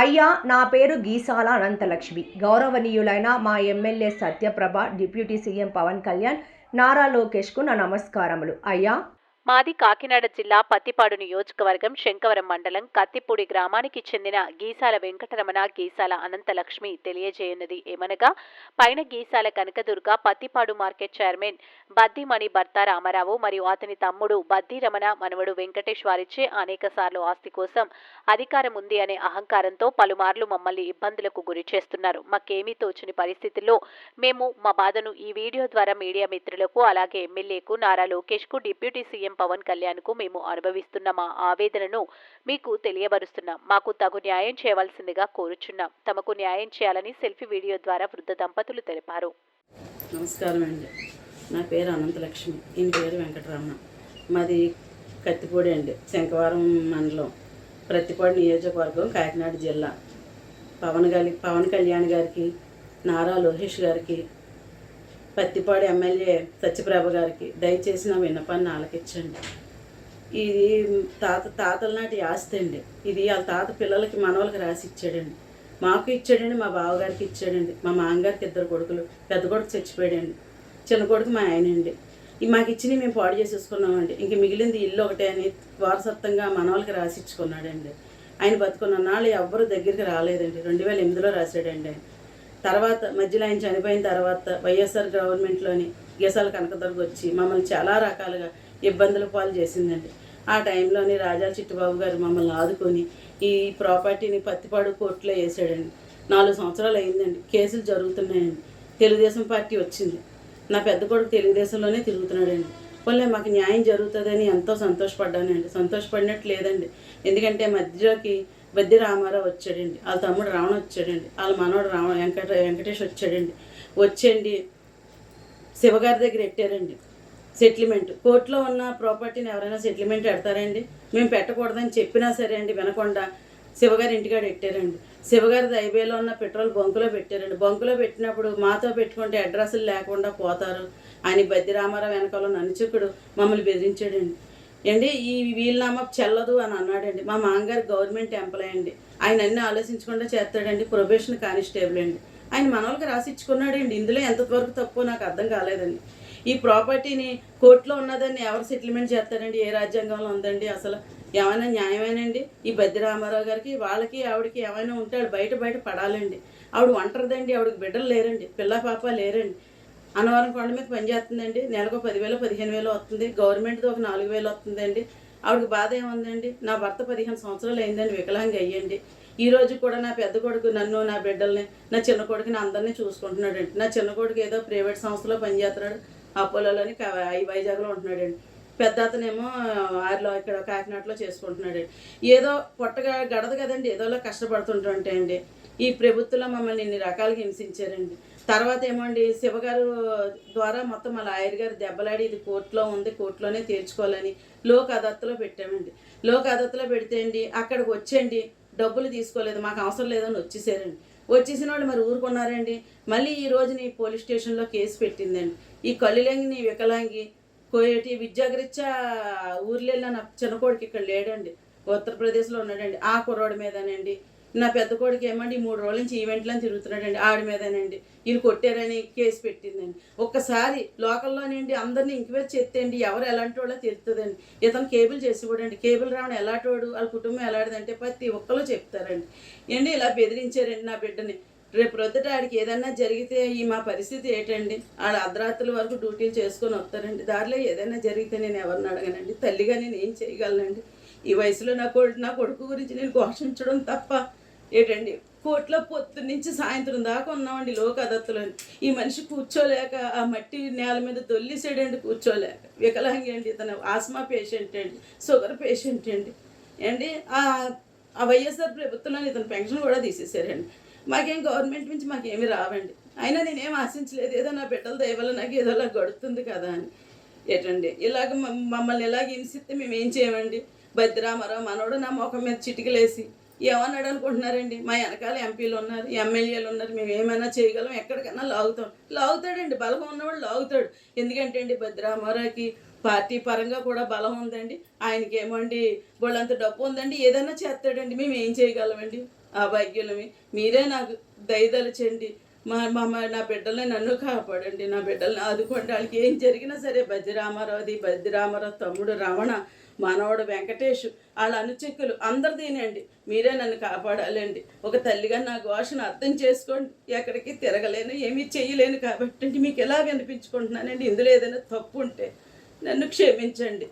అయ్యా నా పేరు గీసాల అనంతలక్ష్మి. గౌరవనీయులైన మా MLA Satyaprabha deputy CM Pawan Kalyan Nara లోకేష్కు నా నమస్కారములు. అయ్యా మాది కాకినాడ జిల్లా పత్తిపాడు నియోజకవర్గం శంకవరం మండలం కత్తిపూడి గ్రామానికి చెందిన గీసాల వెంకటరమణ గీసాల అనంతలక్ష్మి తెలియజేయన్నది ఏమనగా పైన గీసాల కనకదుర్గ పత్తిపాడు మార్కెట్ చైర్మన్ బద్దిమణి భర్త రామారావు మరియు అతని తమ్ముడు బద్దిరమణ మనవడు వెంకటేష్ వారిచ్చే అనేక సార్లు ఆస్తి కోసం అధికారం ఉంది అనే అహంకారంతో పలుమార్లు మమ్మల్ని ఇబ్బందులకు గురి చేస్తున్నారు. మాకేమీ తోచని పరిస్థితుల్లో మేము మా బాధను ఈ వీడియో ద్వారా మీడియా మిత్రులకు అలాగే ఎమ్మెల్యేకు నారా లోకేష్కు డిప్యూటీ సీఎం పవన్ కళ్యాణ్కు మేము అనుభవిస్తున్న మా ఆవేదనను మీకు తెలియబరుస్తున్నాం. మాకు తగు న్యాయం చేయవలసిందిగా కోరుచున్నాం. తమకు న్యాయం చేయాలని సెల్ఫీ వీడియో ద్వారా వృద్ధ దంపతులు తెలిపారు. నమస్కారం అండి. నా పేరు అనంతలక్ష్మి. ఈయన పేరు వెంకటరమణ. మాది కత్తిపూడి అండి. శంకవరం మండలం. ప్రతిపాడు నియోజకవర్గం కాకినాడ జిల్లా. పవన్ గారి పవన్ కళ్యాణ్ గారికి నారా లోకేష్ గారికి పత్తిపాడు ఎమ్మెల్యే సత్యప్రభ గారికి దయచేసి నా విన్నపాన్ని ఆలకించండి. ఇది తాత తాతల నాటి ఆస్తి అండి. ఇది వాళ్ళ తాత పిల్లలకి మనవలకి రాసి ఇచ్చాడండి. మాకు ఇచ్చాడండి మా బావగారికి ఇచ్చాడండి మా మామగారికి ఇద్దరు కొడుకులు పెద్ద కొడుకు చచ్చిపోయాడండి చిన్న కొడుకు మా ఆయన అండి ఈ మాకు ఇచ్చినవి మేము పాడు చేసేసుకున్నామండి. ఇంక మిగిలింది ఇల్లు ఒకటే అని వారసత్వంగా మనవలకి రాసి ఇచ్చుకున్నాడండి. ఆయన బతుకున్న నాళ్ళు ఎవ్వరు దగ్గరికి రాలేదండి. రెండు వేల ఎనిమిదిలో రాశాడండి ఆయన. తర్వాత మధ్యలో ఆయన చనిపోయిన తర్వాత వైఎస్ఆర్ గవర్నమెంట్లోని గీసాల కనకదుర్గ వచ్చి మమ్మల్ని చాలా రకాలుగా ఇబ్బందుల పాలు చేసిందండి. ఆ టైంలోని రాజా చిట్టుబాబు గారు మమ్మల్ని ఆదుకొని ఈ ప్రాపర్టీని పత్తిపాడు కోర్టులో వేసాడండి నాలుగు సంవత్సరాలు అయిందండి. కేసులు జరుగుతున్నాయండి. తెలుగుదేశం పార్టీ వచ్చింది. నా పెద్ద కొడుకు తెలుగుదేశంలోనే తిరుగుతున్నాడండి. వాళ్ళే మాకు న్యాయం జరుగుతుందని ఎంతో సంతోషపడ్డానండి. సంతోషపడినట్టు లేదండి. ఎందుకంటే మధ్యలోకి బద్ది రామారావు వచ్చాడండి. వాళ్ళ తమ్ముడు రావణ వచ్చాడండి. వాళ్ళ మనవడు రావణ వెంకట వెంకటేష్ వచ్చాడండి. వచ్చండి శివగారి దగ్గర పెట్టారండి సెటిల్మెంట్. కోర్టులో ఉన్న ప్రాపర్టీని ఎవరైనా సెటిల్మెంట్ పెడతారండి? మేము పెట్టకూడదని చెప్పినా సరే అండి వినకుండా శివగారి ఇంటికాడ పెట్టారండి శివగారి దైవేలో ఉన్న పెట్రోల్ బంకులో పెట్టారండి. బంకులో పెట్టినప్పుడు మాతో పెట్టుకుంటే అడ్రస్లు లేకుండా పోతారు. అని బద్ది రామారావు వెనకాల ననుచుకుడు మమ్మల్ని బెదిరించాడండి. ఏండి ఈ వీలునామా చెల్లదు అని అన్నాడండి. మా మామగారు గవర్నమెంట్ ఎంప్లాయ్ అండి. ఆయన అన్ని ఆలోచించకుండా చేస్తాడండి. ప్రొబేషన్ కానిస్టేబుల్ అండి. ఆయన మనవలకి రాసిచ్చుకున్నాడండి. ఇందులో ఎంతవరకు తప్పు నాకు అర్థం కాలేదండి. ఈ ప్రాపర్టీని కోర్టులో ఉన్నదాన్ని ఎవరు సెటిల్మెంట్ చేస్తారండి? ఏ రాజ్యాంగంలో ఉందండి? అసలు ఏమైనా న్యాయమేనండి? ఈ బద్ది రామారావు గారికి వాళ్ళకి ఆవిడకి ఏమైనా ఉంటే బయట బయట పడాలండి. ఆవిడ ఒంటరిదండి. ఆవిడకి బిడ్డలు లేరండి. పిల్ల పాప లేరండి. అన్నవరం కొండ మీద పనిచేస్తుందండి నెలకు పదివేలు పదిహేను వేలు వస్తుంది. గవర్నమెంట్ది ఒక నాలుగు వేలు వస్తుందండి. ఆవిడకి బాధ ఏముందండి? నా భర్త పదిహేను సంవత్సరాలు అయిందండి వికలాంగి అయ్యండి. ఈ రోజు కూడా నా పెద్ద కొడుకు నన్ను నా బిడ్డల్ని నా చిన్న కొడుకుని అందరినీ చూసుకుంటున్నాడండి. నా చిన్న కొడుకు ఏదో ప్రైవేట్ సంస్థలో పనిచేస్తున్నాడు ఐ వైజాగ్లో ఉంటున్నాడండి. పెద్ద అతనేమో ఆరిలో ఇక్కడ కాకినాడలో చేసుకుంటున్నాడు ఏదో పొట్టగా గడదు కదండి. ఏదోలా కష్టపడుతుంటుంటే అండి. ఈ ప్రభుత్వంలో మమ్మల్ని ఇన్ని రకాలుగా హింసించారండి. తర్వాత ఏమండి శివగారు ద్వారా మొత్తం మా లాయర్ గారు దెబ్బలాడి ఇది కోర్టులో ఉంది కోర్టులోనే తీర్చుకోవాలని లోక్ అదత్తులో పెట్టామండి. లోక్ అదత్తులో పెడితే అండి అక్కడికి వచ్చేయండి డబ్బులు తీసుకోలేదు మాకు అవసరం లేదని వచ్చేసారండి. వచ్చేసిన వాళ్ళు మరి ఊరుకున్నారండి. మళ్ళీ ఈ రోజుని పోలీస్ స్టేషన్లో కేసు పెట్టిందండి. ఈ కళ్ళులంగిని వికలాంగి కోయటి విద్యాగరిచ్చా ఊర్లో నా చిన్న కొడుకు ఇక్కడ లేడండి. ఉత్తరప్రదేశ్లో ఉన్నాడండి. ఆ కుర్రోడి మీదనండి. నా పెద్ద కొడుకు ఏమండి ఈ మూడు రోజుల నుంచి ఈవెంట్లని తిరుగుతున్నాడండి ఆడి మీదనండి. వీళ్ళు కొట్టారని కేసు పెట్టిందండి. ఒక్కసారి లోకల్లోనండి అందరినీ ఇంక్వైర్ చేస్తేండి ఎవరు ఎలాంటి వాళ్ళో తెలుస్తుందండి ఇతను కేబుల్ చేసిపోడండి కేబుల్ రావడం ఎలాంటోడు వాళ్ళ కుటుంబం ఎలాంటిదంటే ప్రతి ఒక్కరు చెప్తారండి. ఏంటి ఇలా బెదిరించారండి నా బిడ్డని. రేపు రొద్దుట ఆడికి ఏదన్నా జరిగితే ఈ మా పరిస్థితి ఏంటండి? ఆడ అర్ధరాత్రుల వరకు డ్యూటీలు చేసుకొని వస్తారండి. దారిలో ఏదైనా జరిగితే నేను ఎవరిని అడగనండి. తల్లిగా నేను ఏం చేయగలనండి? ఈ వయసులో నా కొడుకు నా కొడుకు గురించి నేను ఘోషించడం తప్ప ఏంటండి? కోట్లో పొత్తు నుంచి సాయంత్రం దాకా ఉన్నామండి లోకదత్తులు. ఈ మనిషి కూర్చోలేక ఆ మట్టి నేల మీద దొల్లిసాడండి కూర్చోలేక. వికలాంగి అండి ఇతను ఆస్మా పేషెంట్ అండి షుగర్ పేషెంట్ అండి. అండి ఆ వైఎస్ఆర్ ప్రభుత్వంలో ఇతను పెన్షన్ కూడా తీసేసారండి. మాకేం గవర్నమెంట్ నుంచి మాకేమీ రావండి. అయినా నేనేం ఆశించలేదు ఏదో నా బిడ్డల దయవల్ల నాకు ఏదోలా గడుతుంది కదా అని. ఏటండి? ఇలాగ మమ్మల్ని ఇలాగ హింసిస్తే మేము ఏం చేయమండి? భద్రామరావు మనోడు నా ముఖం మీద చిటికలేసి ఏమన్నాడు అనుకుంటున్నారండి? మా వెనకాల ఎంపీలు ఉన్నారు ఎమ్మెల్యేలు ఉన్నారు మేము ఏమైనా చేయగలం ఎక్కడికైనా లాగుతాం. లాగుతాడండి బలం ఉన్నవాడు లాగుతాడు. ఎందుకంటే అండి భద్రామరాకి పార్టీ పరంగా కూడా బలం ఉందండి. ఆయనకి ఏమండి వాళ్ళంత డబ్బు ఉందండి ఏదైనా చేస్తాడండి మేము ఏం చేయగలమండి? ఆ భాగ్యులమే మీరే నాకు దయదలచండి మా మా నా బిడ్డలని నన్ను కాపాడండి నా బిడ్డల్ని ఆదుకోండి. వాళ్ళకి ఏం జరిగినా సరే బజ్జిరామారావుది బజ్జిరామారావు తమ్ముడు రమణ మనవడు వెంకటేష్ వాళ్ళ అనుచక్కులు అందరు తినండి మీరే నన్ను కాపాడాలండి. ఒక తల్లిగా నా ఘోషను అర్థం చేసుకోండి. ఎక్కడికి తిరగలేను ఏమీ చేయలేను కాబట్టి మీకు ఎలా వినిపించుకుంటున్నానండి ఇందులో ఏదైనా తప్పు ఉంటే నన్ను క్షమించండి.